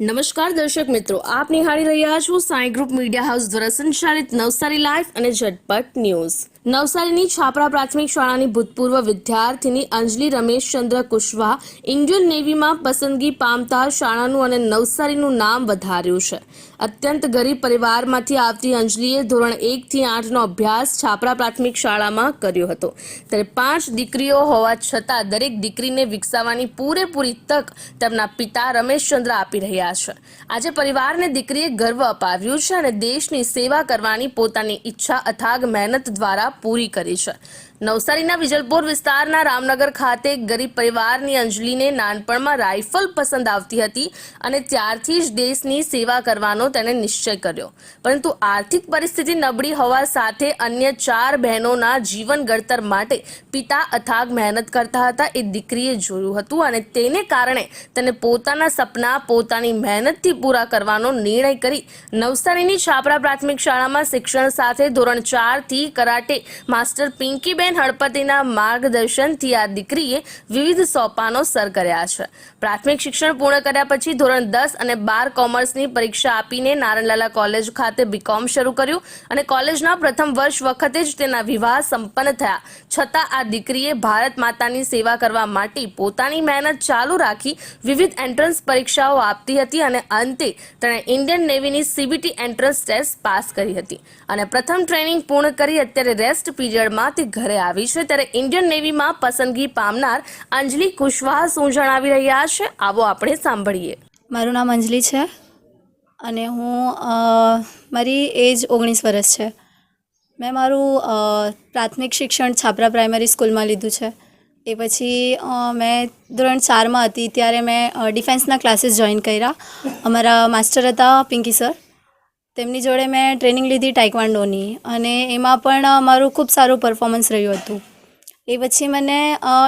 નમસ્કાર દર્શક મિત્રો, આપ નિહાળી રહ્યા છો સાંઈ ગ્રુપ મીડિયા હાઉસ દ્વારા સંચાલિત નવસારી લાઈવ અને ઝટપટ ન્યૂઝ. નવસારીની છાપરા પ્રાથમિક શાળાની ભૂતપૂર્વ વિદ્યાર્થીની અંજલિ રમેશચંદ્ર કુશવાહ ઇન્ડિયન નેવીમાં પસંદગી પામતા શાળાનું અને નવસારીનું નામ વધાર્યું છે. અત્યંત ગરીબ પરિવારમાંથી આવતી અંજલીએ ધોરણ એકથી આઠનો અભ્યાસ છાપરા પ્રાથમિક શાળામાં કર્યો હતો. ત્યારે પાંચ દીકરીઓ હોવા છતાં દરેક દીકરીને વિકસાવવાની પૂરેપૂરી તક તેમના પિતા રમેશચંદ્ર આપી રહ્યા છે. આજે પરિવારને દીકરીએ ગર્વ અપાવ્યું છે અને દેશની સેવા કરવાની પોતાની ઈચ્છા અથાગ મહેનત દ્વારા પૂરી કરી છે. નવસારીના વિજલપુર વિસ્તારના રામનગર ખાતે એક ગરીબ પરિવારની અંજલિને નાનપણમાં રાઇફલ પસંદ આવતી હતી અને ત્યારથી જ દેશની સેવા કરવાનો તેણે નિશ્ચય કર્યો. પરંતુ આર્થિક પરિસ્થિતિ નબળી હોવા સાથે અન્ય ચાર બહેનોના જીવન ઘડતર માટે પિતા અથાગ મહેનત કરતા હતા એ દીકરીએ જોયું હતું અને તેને કારણે તેને પોતાના સપના, પોતાની મહેનતથી પૂરા કરવાનો નિર્ણય કરી નવસારીની છાપરા પ્રાથમિક શાળામાં શિક્ષણ સાથે ધોરણ ચારથી કરાટે માસ્ટર પિંકીબેન હળપતિના માર્ગદર્શનથી આ દીકરીએ વિવિધ સોપાનો સર કર્યા છે. પ્રાથમિક શિક્ષણ પૂર્ણ કર્યા પછી ધોરણ દસ અને બાર કોમર્સની પરીક્ષા આપીને નારણલાલા કોલેજ ખાતે બીકોમ શરૂ કર્યું અને કોલેજના પ્રથમ વર્ષ વખતે જ તેના વિવાહ સંપન્ન થયા. છતાં આ દીકરીએ ભારત માતાની સેવા કરવા માટે પોતાની મહેનત ચાલુ રાખી વિવિધ એન્ટ્રન્સ પરીક્ષાઓ આપતી હતી અને અંતે તેણે ઇન્ડિયન નેવીની સીબીટી એન્ટ્રન્સ ટેસ્ટ પાસ કરી હતી. અને પ્રથમ ટ્રેનિંગ પૂર્ણ કરી, અત્યારે રેસ્ટ પીરિયડમાં તે ઘરે આવી છે ત્યારે ઇન્ડિયન નેવીમાં પસંદગી પામનાર અંજલિ કુશવાહ શું જણાવી રહ્યા છે? આવો આપણે સાંભળીએ. મારું નામ અંજલિ છે અને હું મારી એજ ઓગણીસ વર્ષ છે. મેં મારું પ્રાથમિક શિક્ષણ છાપરા પ્રાઇમરી સ્કૂલમાં લીધું છે. એ પછી મેં ધોરણ ચારમાં હતી ત્યારે મેં ડિફેન્સના ક્લાસીસ જોઈન કર્યા. અમારા માસ્ટર હતા પિંકી સર. તેમની જોડે મેં ટ્રેનિંગ લીધી ટાઇકવાન્ડોની અને એમાં પણ મારું ખૂબ સારું પરફોર્મન્સ રહ્યું હતું. એ પછી મને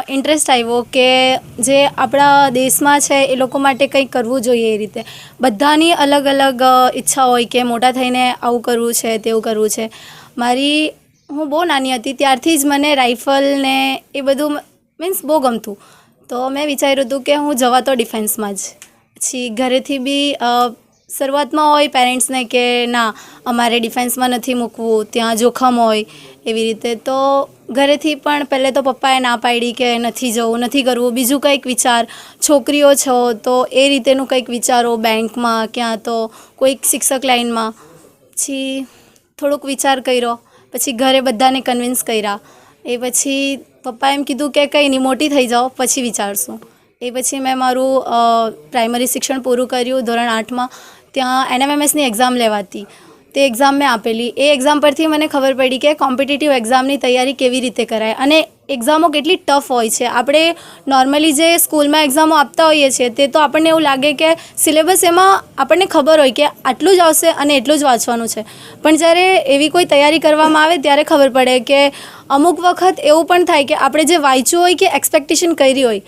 ઇન્ટરેસ્ટ આવ્યો કે જે આપણા દેશમાં છે એ લોકો માટે કંઈક કરવું જોઈએ એ રીતે. બધાની અલગ અલગ ઈચ્છા હોય કે મોટા થઈને આવું કરવું છે, તેવું કરવું છે. મારી, હું બહુ નાની હતી, ત્યારથી જ મને રાઇફલ ને એ બધું મીન્સ બહુ ગમતું. તો મેં વિચાર્યું હતું કે હું જવા તો ડિફેન્સમાં જ. પછી ઘરેથી બી શરૂઆતમાં હોય પેરેન્ટ્સને કે ના, અમારે ડિફેન્સમાં નથી મૂકવું, ત્યાં જોખમ હોય, એવી રીતે તો ઘરેથી પણ પહેલે તો પપ્પાએ ના પાડી કે નથી જવું, નથી કરવું. બીજું કંઈક વિચાર, છોકરીઓ છો તો એ રીતેનું કંઈક વિચારો બેંકમાં, ક્યાં તો કોઈક શિક્ષક લાઇનમાં. પછી થોડુંક વિચાર કર્યો, પછી ઘરે બધાને કન્વિન્સ કર્યા. એ પછી પપ્પાએ એમ કીધું કે કંઈ નહીં, મોટી થઈ જાઓ, પછી વિચારશું. એ પછી મેં મારું પ્રાઇમરી શિક્ષણ પૂરું કર્યું ધોરણ આઠમાં. ત્યાં એનએમએમએસની એક્ઝામ લેવાતી. તે એક્ઝામ મેં આપેલી. એ એક્ઝામ પરથી મને ખબર પડી કે કોમ્પિટિટિવ એક્ઝામની તૈયારી કેવી રીતે કરાય. અને એક્ઝામો કેટલી ટફ હોય છે. આપણે નોર્મલી જે સ્કૂલમાં એક્ઝામો આપતા હોઈએ છીએ, તે તો આપણને એવું લાગે કે સિલેબસ એમાં આપણને ખબર હોય કે આટલું જ આવશે અને એટલું જ વાંચવાનું છે. પણ જ્યારે એવી કોઈ તૈયારી કરવામાં આવે, ત્યારે ખબર પડે કે અમુક વખત એવું પણ થાય કે આપણે જે વાંચ્યું હોય કે એક્સપેક્ટેશન કરી હોય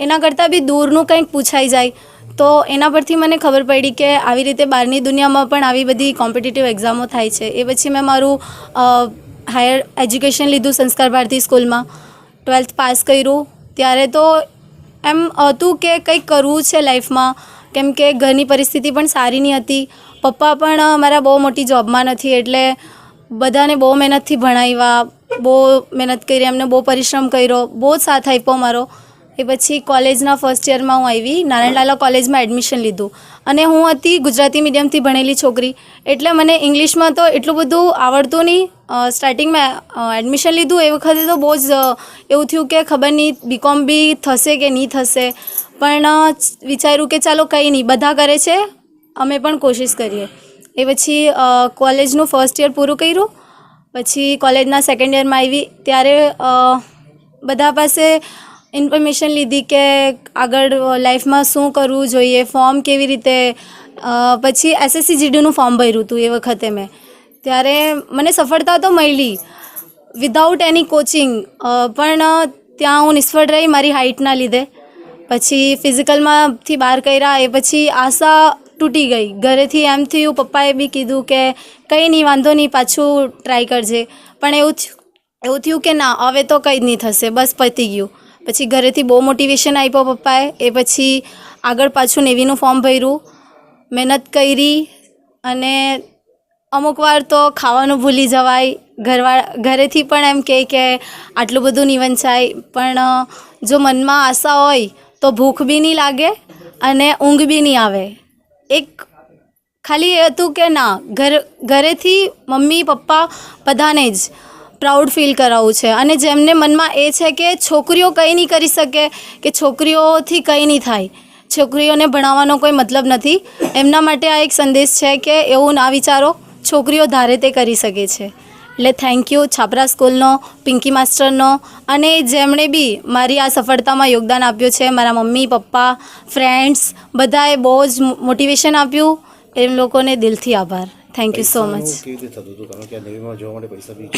એના કરતાં બી દૂરનું કંઈક પૂછાઈ જાય. તો એના પરથી મને ખબર પડી કે આવી રીતે બહારની દુનિયામાં પણ આવી બધી કોમ્પિટિટિવ એક્ઝામો થાય છે. એ પછી મેં મારું હાયર એજ્યુકેશન લીધું સંસ્કાર ભારતી સ્કૂલમાં. ટ્વેલ્થ પાસ કર્યું. ત્યારે તો એમ હતું કે કંઈક કરવું છે લાઈફમાં. કેમ કે ઘરની પરિસ્થિતિ પણ સારી નહીં હતી. પપ્પા પણ મારા બહુ મોટી જોબમાં નથી એટલે બધાને બહુ મહેનતથી ભણાવ્યા, બહુ મહેનત કરી, એમને બહુ પરિશ્રમ કર્યો. બહુ સાથ આપ્યો મારો. એ પછી કોલેજના ફર્સ્ટ યરમાં હું આવી. નારાયણલાલા કોલેજમાં એડમિશન લીધું. અને હું હતી ગુજરાતી મીડિયમથી ભણેલી છોકરી. એટલે મને ઇંગ્લિશમાં તો એટલું બધું આવડતું નહીં. સ્ટાર્ટિંગમાં એડમિશન લીધું. એ વખતે તો બહુ જ એવું થયું કે ખબર નહીં બીકોમ બી થશે કે નહીં થશે. પણ વિચાર્યું કે ચાલો કંઈ નહીં. બધા કરે છે. અમે પણ કોશિશ કરીએ. એ પછી કોલેજનું ફર્સ્ટ યર પૂરું કર્યું. પછી કોલેજના સેકન્ડ યરમાં આવી. ત્યારે બધા પાસે ઇન્ફોર્મેશન લીધી કે આગળ લાઈફમાં શું કરવું જોઈએ, ફોર્મ કેવી રીતે પછી એસએસસી જીડીનું ફોર્મ ભર્યું હતું એ વખતે મેં. ત્યારે મને સફળતા તો મળી વિધાઉટ એની કોચિંગ પણ ત્યાં હું નિષ્ફળ રહી મારી હાઇટના લીધે. પછી ફિઝિકલમાંથી બહાર કર્યા, એ પછી આશા તૂટી ગઈ. ઘરેથી એમ થયું, પપ્પાએ બી કીધું કે કંઈ નહીં, વાંધો નહીં, પાછું ટ્રાય કરજે. પણ એવું એવું થયું કે ના, હવે તો કંઈ જ નહીં થશે, બસ પતી ગયું. પછી ઘરેથી બહુ મોટિવેશન આપ્યો પપ્પાએ. એ પછી આગળ પાછું નેવીનું ફોર્મ ભર્યું. મહેનત કરી અને અમુક વાર તો ખાવાનું ભૂલી જવાય. ઘરવાળા, ઘરેથી પણ એમ કહે કે આટલું બધું નહીં વંચાય પણ જો મનમાં આશા હોય તો ભૂખ બી નહીં લાગે અને ઊંઘ બી નહીં આવે. એક ખાલી એ હતું કે ના, ઘર, ઘરેથી મમ્મી પપ્પા બધાને જ પ્રાઉડ ફીલ કરાવવું છે. અને જેમને મનમાં એ છે કે છોકરીઓ કંઈ નહીં કરી શકે, કે છોકરીઓથી કંઈ નહીં થાય. છોકરીઓને ભણાવવાનો કોઈ મતલબ નથી. એમના માટે આ એક સંદેશ છે કે એવું ના વિચારો, છોકરીઓ ધારે તે કરી શકે છે. એટલે થેન્ક યુ છાપરા સ્કૂલનો, પિંકી માસ્ટરનો, અને જેમણે બી મારી આ સફળતામાં યોગદાન આપ્યું છે, મારા મમ્મી, પપ્પા ફ્રેન્ડ્સ બધાએ બહુ જ મોટિવેશન આપ્યું. એમ લોકોને દિલથી આભાર. થેન્ક યુ સો મચ કેવી રીતે થતું હતું? કારણ કે નેવીમાં જવા માટે પૈસા બી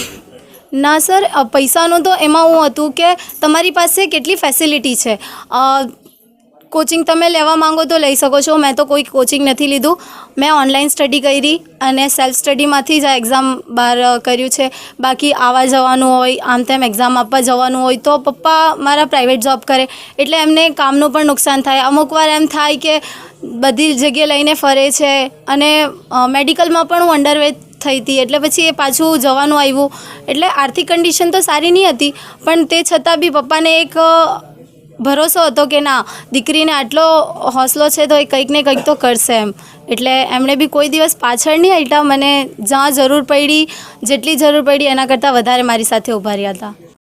ના સર પૈસાનું તો એમાં હું હતું કે તમારી પાસે કેટલી ફેસિલિટી છે? કોચિંગ તમે લેવા માંગો તો લઈ શકો છો. મેં તો કોઈ કોચિંગ નથી લીધું. મેં ઓનલાઈન સ્ટડી કરી અને સેલ્ફ સ્ટડીમાંથી જ આ એક્ઝામ બહાર કર્યું છે. બાકી આવવા જવાનું હોય, આમ તેમ એક્ઝામ આપવા જવાનું હોય તો પપ્પા મારા પ્રાઇવેટ જોબ કરે. એટલે એમને કામનું પણ નુકસાન થાય. અમુક વાર એમ થાય કે બધી જગ્યાએ લઈને ફરે છે અને મેડિકલમાં પણ હું અંડરવેટ થઈ હતી. એટલે પછી એ પાછું જવાનું આવ્યું. એટલે આર્થિક કન્ડિશન તો સારી નહીં હતી. પણ તે છતાં બી પપ્પાને એક ભરોસો હતો કે ના, દીકરીને આટલો હોસલો છે તો એ કંઈક ને કંઈક તો કરશે એમ. એટલે એમણે બી કોઈ દિવસ પાછળ નહીં હટ્યા મને જ્યાં જરૂર પડી, જેટલી જરૂર પડી એના કરતાં વધારે મારી સાથે ઊભા રહ્યા હતા.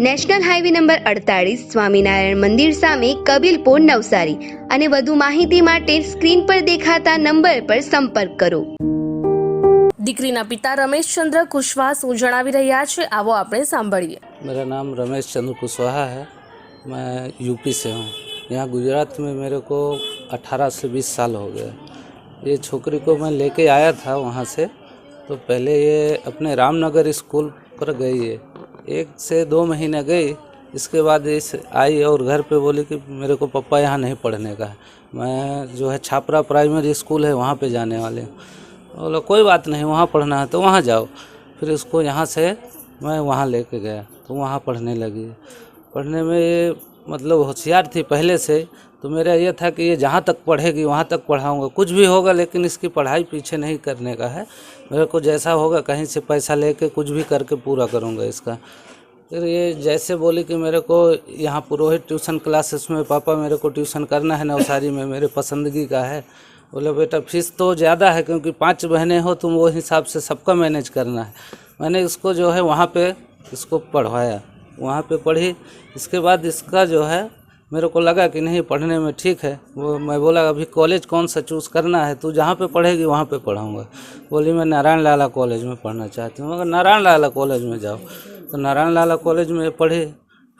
નેશનલ હાઈવે નંબર અડતાળીસ સ્વામિનારાયણ મંદિર સામે કબીલપુર નવસારી અને વધુ માહિતી માટે સ્ક્રીન પર દેખાતા નંબર પર સંપર્ક કરો દીકરીના પિતા રમેશચંદ્ર કુશવાહ શું જણાવી રહ્યા છે આવો આપણે સાંભળીએ मेरा नाम रमेश चंद्र कुशवाहा है मैं यूपी से हूँ यहाँ गुजरात में मेरे को 18 से 20 साल हो गए ये छोकरी को मैं लेके आया था वहाँ से तो पहले ये अपने रामनगर स्कूल पर गई है एक से दो महीने गई, इसके बाद इस आई और घर पे बोली कि मेरे को पापा यहाँ नहीं पढ़ने का है। मैं जो है छापरा प्राइमरी स्कूल है, वहाँ पे जाने वाले हूँ। बोला, कोई बात नहीं, वहाँ पढ़ना है तो वहाँ जाओ। फिर उसको यहाँ से मैं वहाँ लेके गया तो वहाँ पढ़ने लगी। पढ़ने में ये मतलब होशियार थी पहले से तो मेरा ये था कि ये जहाँ तक पढ़ेगी, वहाँ तक पढ़ाऊँगा। कुछ भी होगा, लेकिन इसकी पढ़ाई पीछे नहीं करने का है। मेरे को जैसा होगा, कहीं से पैसा लेके कुछ भी करके पूरा करूँगा इसका। फिर ये जैसे बोली कि मेरे को यहाँ पुरोहित ट्यूशन क्लासेस में, पापा मेरे को ट्यूशन करना है नवसारी में, मेरे पसंदगी का है। बोले, बेटा, फ़ीस तो ज़्यादा है, क्योंकि पाँच बहनें हो, तुम वो हिसाब से सबका मैनेज करना है। मैंने इसको जो है, वहाँ पे इसको पढ़वाया। वहाँ पे पढ़ी। इसके बाद इसका जो है, मेरे को लगा कि नहीं, पढ़ने में ठीक है। वो मैं बोला, अभी कॉलेज कौन सा चूज़ करना है? तू जहाँ पे पढ़ेगी, वहाँ पे पढ़ाऊँगा। बोली, मैं नारायण लाला कॉलेज में पढ़ना चाहती हूँ। मगर नारायण लाला कॉलेज में जाओ। तो नारायण लाला कॉलेज में पढ़ी।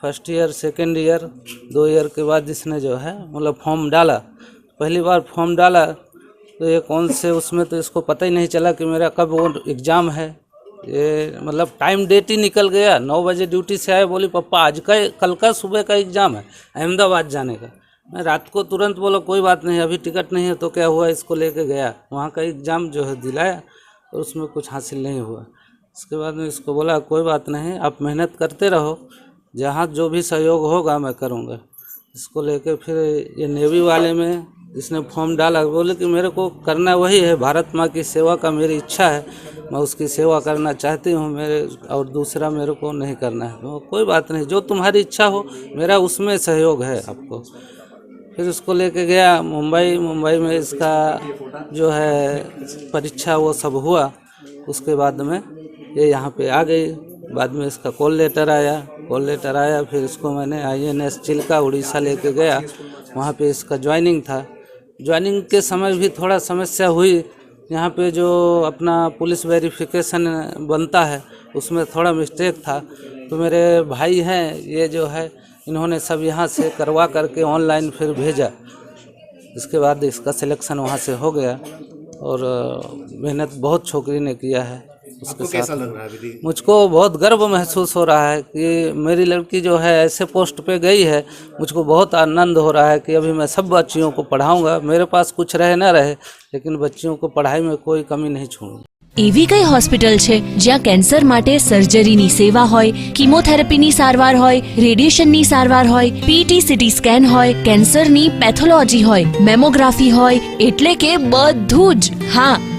फ़र्स्ट ईयर, सेकेंड ईयर, दो ईयर के बाद इसने जो है मतलब फॉर्म डाला। पहली बार फॉर्म डाला तो ये कौन से, उसमें तो इसको पता ही नहीं चला कि मेरा कब वो एग्ज़ाम है। ये मतलब टाइम डेट ही निकल गया। नौ बजे ड्यूटी से आए, बोली, पप्पा, आज का कल का सुबह का एग्ज़ाम है, अहमदाबाद जाने का। मैं रात को तुरंत बोला, कोई बात नहीं, अभी टिकट नहीं है तो क्या हुआ, इसको लेके गया। वहाँ का एग्ज़ाम जो है दिलाया, और उसमें कुछ हासिल नहीं हुआ। उसके बाद में इसको बोला, कोई बात नहीं, आप मेहनत करते रहो, जहाँ जो भी सहयोग होगा, मैं करूँगा। इसको लेके फिर ये नेवी वाले में इसने फॉर्म डाला, बोले कि मेरे को करना वही है, भारत माँ की सेवा का मेरी इच्छा है, मैं उसकी सेवा करना चाहती हूँ, मेरे और दूसरा मेरे को नहीं करना है। तो कोई बात नहीं, जो तुम्हारी इच्छा हो, मेरा उसमें सहयोग है आपको। फिर उसको लेके गया मुंबई मुंबई में इसका जो है परीक्षा वो सब हुआ, उसके बाद में ये यहाँ पे आ गई, बाद में इसका कॉल लेटर आया, कॉल लेटर आया, फिर इसको मैंने I N S Chilka, Orissa लेके गया, वहाँ पे इसका ज्वाइनिंग था। ज्वाइनिंग के समय भी थोड़ा समस्या हुई। यहाँ पे जो अपना पुलिस वेरिफिकेशन बनता है, उसमें थोड़ा मिस्टेक था। तो मेरे भाई हैं, ये जो है, इन्होंने सब यहाँ से करवा करके ऑनलाइन फिर भेजा। इसके बाद इसका सिलेक्शन वहाँ से हो गया और मेहनत बहुत छोकरी ने किया है। आपको कैसा लग रहा है दीदी मुझको बहुत गर्व महसूस हो रहा है कि मेरी लड़की जो है ऐसे पोस्ट पे गई है मुझको बहुत आनंद हो रहा है कि अभी मैं सब बच्चियों को पढ़ाऊंगा मेरे पास कुछ रहे ना रहे लेकिन बच्चियों को पढ़ाई में कोई कमी नहीं छोड़ूंगा એવી કઈ હોસ્પિટલ છે જ્યાં કેન્સર માટે સર્જરીની સેવા હોય કીમોથેરાપીની સારવાર હોય રેડિયેશનની સારવાર હોય પીટી સીટી સ્કેન હોય કેન્સરની પેથોલોજી હોય મેમોગ્રાફી હોય એટલે કે બધું જ હા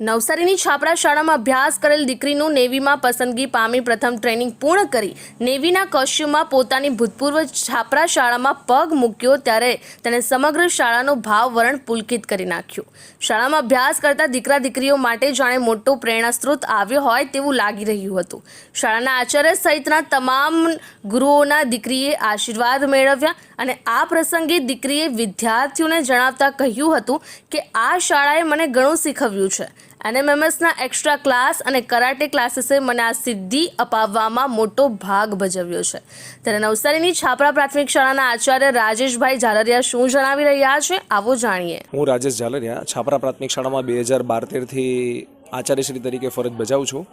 નવસારીની છાપરા શાળામાં અભ્યાસ કરેલ દીકરીનું નેવીમાં પસંદગી પામી પ્રથમ ટ્રેનિંગ પૂર્ણ કરી. નેવીના કોસ્ચ્યુમમાં પોતાની ભૂતપૂર્વ છાપરા શાળામાં પગ મૂક્યો ત્યારે તેણે સમગ્ર શાળાનો ભાવ વરણ પુલકિત કરી નાખ્યું. શાળામાં અભ્યાસ કરતા દીકરા દીકરીઓ માટે જાણે મોટો પ્રેરણા સ્ત્રોત આવ્યો હોય તેવું લાગી રહ્યું હતું. શાળાના આચાર્ય સહિતના તમામ ગુરુઓના દીકરીએ આશીર્વાદ મેળવ્યા અને આ પ્રસંગે દીકરીએ વિદ્યાર્થીઓને જણાવતા કહ્યું હતું કે આ શાળાએ મને ઘણું શીખવ્યું છે. એનએમએમએસના એક્સ્ટ્રા ક્લાસ અને કરાટે ક્લાસીસે મને આ સિદ્ધિ અપાવવામાં મોટો ભાગ ભજવ્યો છે. ત્યારે નવસારીની છાપરા પ્રાથમિક શાળાના આચાર્ય રાજેશભાઈ ઝાલરિયા શું જણાવી રહ્યા છે, આવો જાણીએ. હું રાજેશ ઝાલરિયા, છાપરા પ્રાથમિક શાળામાં બે હજાર બાર તેરથી આચાર્યશ્રી તરીકે ફરજ બજાવું છું.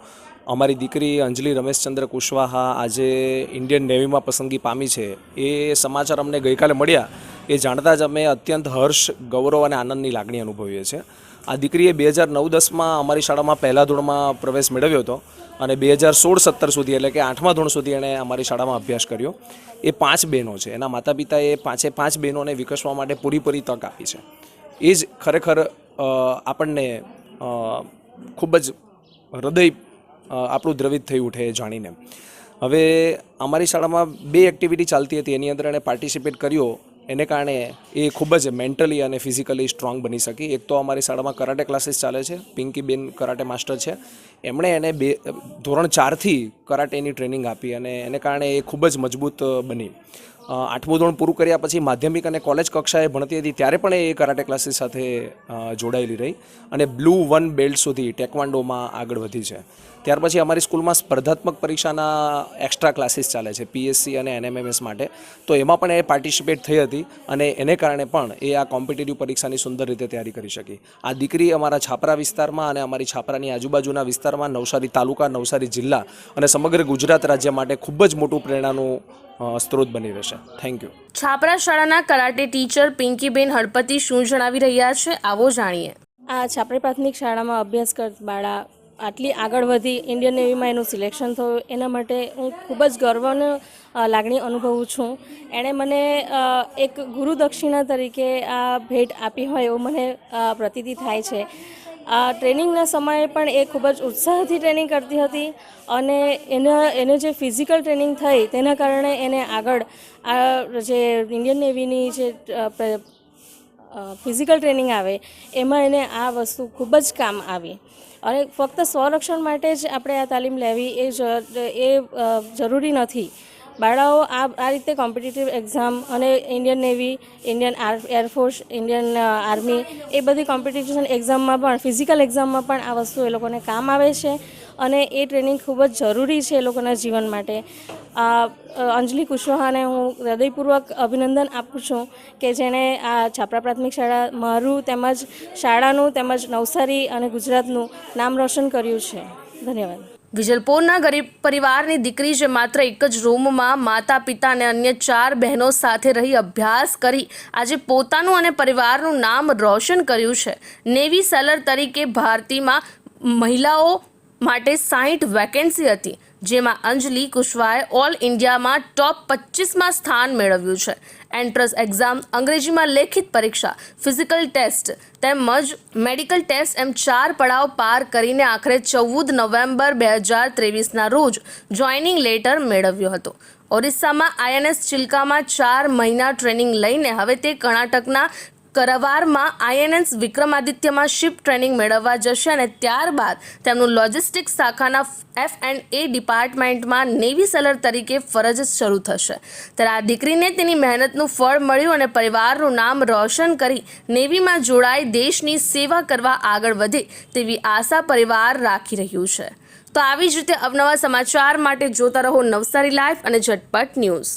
અમારી દીકરી અંજલિ રમેશચંદ્ર કુશવાહા આજે ઇન્ડિયન નેવીમાં પસંદગી પામી છે. એ સમાચાર અમને ગઈકાલે મળ્યા. એ જાણતા જ અમે અત્યંત હર્ષ, ગૌરવ અને આનંદની લાગણી અનુભવીએ છીએ. આ દીકરીએ બે હજાર નવ દસમાં અમારી શાળામાં પહેલા ધોરણમાં પ્રવેશ મેળવ્યો હતો અને બે હજાર સોળ સત્તર સુધી એટલે કે આઠમા ધોરણ સુધી એણે અમારી શાળામાં અભ્યાસ કર્યો. એ પાંચ બહેનો છે. એના માતા પિતાએ પાંચે પાંચ બહેનોને વિકસવા માટે પૂરીપૂરી તક આપી છે. એ જ ખરેખર આપણને ખૂબ જ હૃદય આપણું દ્રવિત થઈ ઉઠે એ જાણીને. હવે અમારી શાળામાં બે એક્ટિવિટી ચાલતી હતી. એની અંદર એણે પાર્ટિસિપેટ કર્યો એને કારણે એ ખૂબ જ મેન્ટલી અને ફિઝિકલી સ્ટ્રોંગ બની શકી. એક તો અમારી શાળામાં કરાટે ક્લાસીસ ચાલે છે પિંકીબેન કરાટે માસ્ટર છે. એમણે એને બે, ધોરણ ચારથી કરાટેની ટ્રેનિંગ આપી અને એને કારણે એ ખૂબ જ મજબૂત બની. આઠમું ધોરણ પૂરું કર્યા પછી માધ્યમિક અને કોલેજ કક્ષાએ ભણતી હતી, ત્યારે પણ એ કરાટે ક્લાસીસ સાથે જોડાયેલી રહી અને બ્લુ વન બેલ્ટ સુધી ટેકવાન્ડોમાં આગળ વધી છે. ત્યાર પછી અમારી સ્કૂલમાં સ્પર્ધાત્મક પરીક્ષાના એક્સ્ટ્રા ક્લાસીસ ચાલે છે પીએસસી અને એનએમએમએસ માટે. તો એમાં પણ એ પાર્ટિસિપેટ થઈ હતી અને એને કારણે પણ એ આ કોમ્પિટિટિવ પરીક્ષાની સુંદર રીતે તૈયારી કરી શકી. આ દીકરી અમારા છાપરા વિસ્તારમાં અને અમારી છાપરાની આજુબાજુના વિસ્તારમાં નવસારી તાલુકા, નવસારી જિલ્લા અને સમગ્ર ગુજરાત રાજ્ય માટે ખૂબ જ મોટું પ્રેરણાનું સ્ત્રોત બની રહેશે. થેન્ક યુ છાપરા શાળાના કરાટે ટીચર પિંકીબેન હળપતિ શું જણાવી રહ્યા છે આવો જાણીએ. આ છાપરી પ્રાથમિક શાળામાં અભ્યાસ કરતા બાળા આટલી આગળ વધી ઇન્ડિયન નેવીમાં એનું સિલેક્શન થયું એના માટે હું ખૂબ જ ગર્વનો લાગણી અનુભવું છું. એણે મને એક ગુરુ દક્ષિણા તરીકે આ ભેટ આપી હોય એવું મને પ્રતીતિ થાય છે. આ ટ્રેનિંગના સમયે પણ એ ખૂબ જ ઉત્સાહથી ટ્રેનિંગ કરતી હતી અને એના, એને જે ફિઝિકલ ટ્રેનિંગ થઈ તેના કારણે એને આગળ આ જે ઇન્ડિયન નેવીની જે ફિઝિકલ ટ્રેનિંગ આવે એમાં એને આ વસ્તુ ખૂબ જ કામ આવી. અને ફક્ત સ્વરક્ષણ માટે જ આપણે આ તાલીમ લેવી એ જ, એ જરૂરી નથી. બાળાઓ આ આ રીતે કોમ્પિટિટિવ એક્ઝામ અને Indian navy Indian air force Indian army એ બધી કોમ્પિટિશન એક્ઝામમાં પણ ફિઝિકલ એક્ઝામમાં પણ આ વસ્તુ એ લોકોને કામ આવે છે અને એ ટ્રેનિંગ ખૂબ જ જરૂરી છે એ લોકોના જીવન માટે. અંજલિ કુશવાહાને હું હૃદયપૂર્વક અભિનંદન આપું છું કે જેણે આ છાપરા પ્રાથમિક શાળા મારું તેમજ શાળાનું તેમજ નવસારી અને ગુજરાતનું નામ રોશન કર્યું છે. ધન્યવાદ. વિજલપોરના ગરીબ પરિવારની દીકરી જે માત્ર એક જ રૂમમાં માતા, પિતા અને અન્ય ચાર બહેનો સાથે રહી અભ્યાસ કરી આજે પોતાનું અને પરિવારનું નામ રોશન કર્યું છે. નેવી સેલર તરીકે ભારતીમાં મહિલાઓ માટે સાહીઠ વેકેન્સી હતી, જેમાં અંજલિ કુશવાએ ઓલ ઇન્ડિયામાં ટોપ પચીસમાં સ્થાન મેળવ્યું છે. એન્ટ્રન્સ એક્ઝામ, અંગ્રેજીમાં લેખિત પરીક્ષા, ફિઝિકલ ટેસ્ટ તેમજ મેડિકલ ટેસ્ટ એમ ચાર પડાવ પાર કરીને આખરે ચૌદ નવેમ્બર બે હજાર ત્રેવીસના રોજ જોઈનિંગ લેટર મેળવ્યો હતો. ઓરિસ્સામાં આઈએનએસ ચિલ્કામાં ચાર મહિના ટ્રેનિંગ લઈને હવે તે કર્ણાટકના કરવારમાં આઈએનએસ વિક્રમાદિત્યમાં શિપ ટ્રેનિંગ મેળવવા જશે અને ત્યારબાદ તેમનું લોજિસ્ટિક્સ શાખાના એફ એન્ડ એ ડિપાર્ટમેન્ટમાં નેવી સેલર તરીકે ફરજ શરૂ થશે. ત્યારે આ દીકરીને તેની મહેનતનું ફળ મળ્યું અને પરિવારનું નામ રોશન કરી નેવીમાં જોડાઈ દેશની સેવા કરવા આગળ વધે તેવી આશા પરિવાર રાખી રહ્યું છે. તો આવી જ રીતે અવનવા સમાચાર માટે જોતા રહો નવસારી લાઈફ અને ઝટપટ ન્યૂઝ.